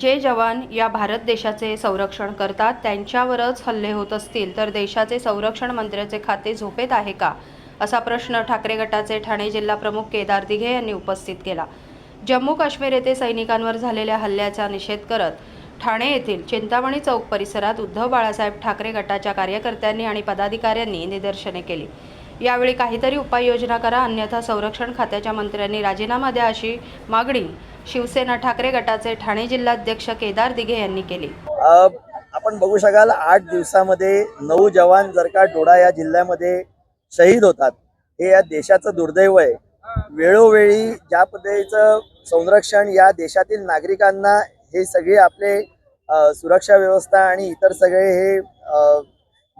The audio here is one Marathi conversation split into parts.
जे जवान या भारत देशाचे संरक्षण करतात त्यांच्यावरच हल्ले होत असतील तर देशाचे संरक्षण मंत्र्याचे खाते झोपेत आहे का? असा प्रश्न ठाकरे गटाचे ठाणे जिल्हा प्रमुख केदार दिघे यांनी उपस्थित केला. जम्मू काश्मीर येथे सैनिकांवर झालेल्या हल्ल्याचा निषेध करत ठाणे येथील चिंतामणी चौक परिसरात उद्धव बाळासाहेब ठाकरे गटाच्या कार्यकर्त्यांनी आणि पदाधिकाऱ्यांनी निदर्शने केली. यावेळी काहीतरी उपाययोजना करा अन्यथा संरक्षण खात्याच्या मंत्र्यांनी राजीनामा द्या अशी मागणी शिवसेना ठाकरे गटाचे ठाणे जिल्हाध्यक्ष केदार दिघे यांनी केली. आपण बघू शकाल आठ दिवसामध्ये नऊ जवान जर का डोडा या जिल्ह्यामध्ये शहीद होतात. हे या देशाचं दुर्दैव आहे. वेळोवेळी ज्या पद्धतीचं संरक्षण या देशातील नागरिकांना हे सगळे आपले सुरक्षा व्यवस्था आणि इतर सगळे हे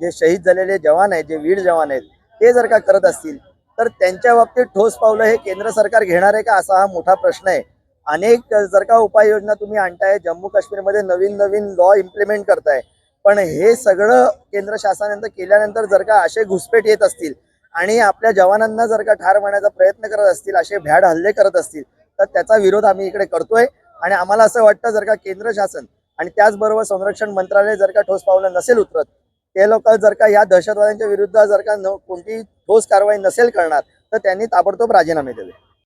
जे शहीद झालेले जवान आहेत जे वीर जवान आहेत ते जर का करत असतील तर त्यांच्या बाबतीत ठोस पावलं हे केंद्र सरकार घेणार आहे का असा हा मोठा प्रश्न आहे. अनेक जर का उपाययोजना तुम्ही आणताय जम्मू काश्मीरमध्ये नवीन नवीन लॉ इम्प्लिमेंट करताय पण हे सगळं केंद्र शासनानंतर केल्यानंतर जर का असे घुसपेट येत असतील आणि आपल्या जवानांना जर का ठार मारण्याचा प्रयत्न करत असतील असे भ्याड हल्ले करत असतील तर त्याचा विरोध आम्ही इकडे करतोय. आणि आम्हाला असं वाटतं जर का केंद्र शासन आणि त्याचबरोबर संरक्षण मंत्रालय जर का ठोस पावलं नसेल उतरत ते लोक जर का या दहशतवाद्यांच्या विरुद्ध जर का न कोणती ठोस कारवाई नसेल करणार तर त्यांनी ताबडतोब राजीनामे दिले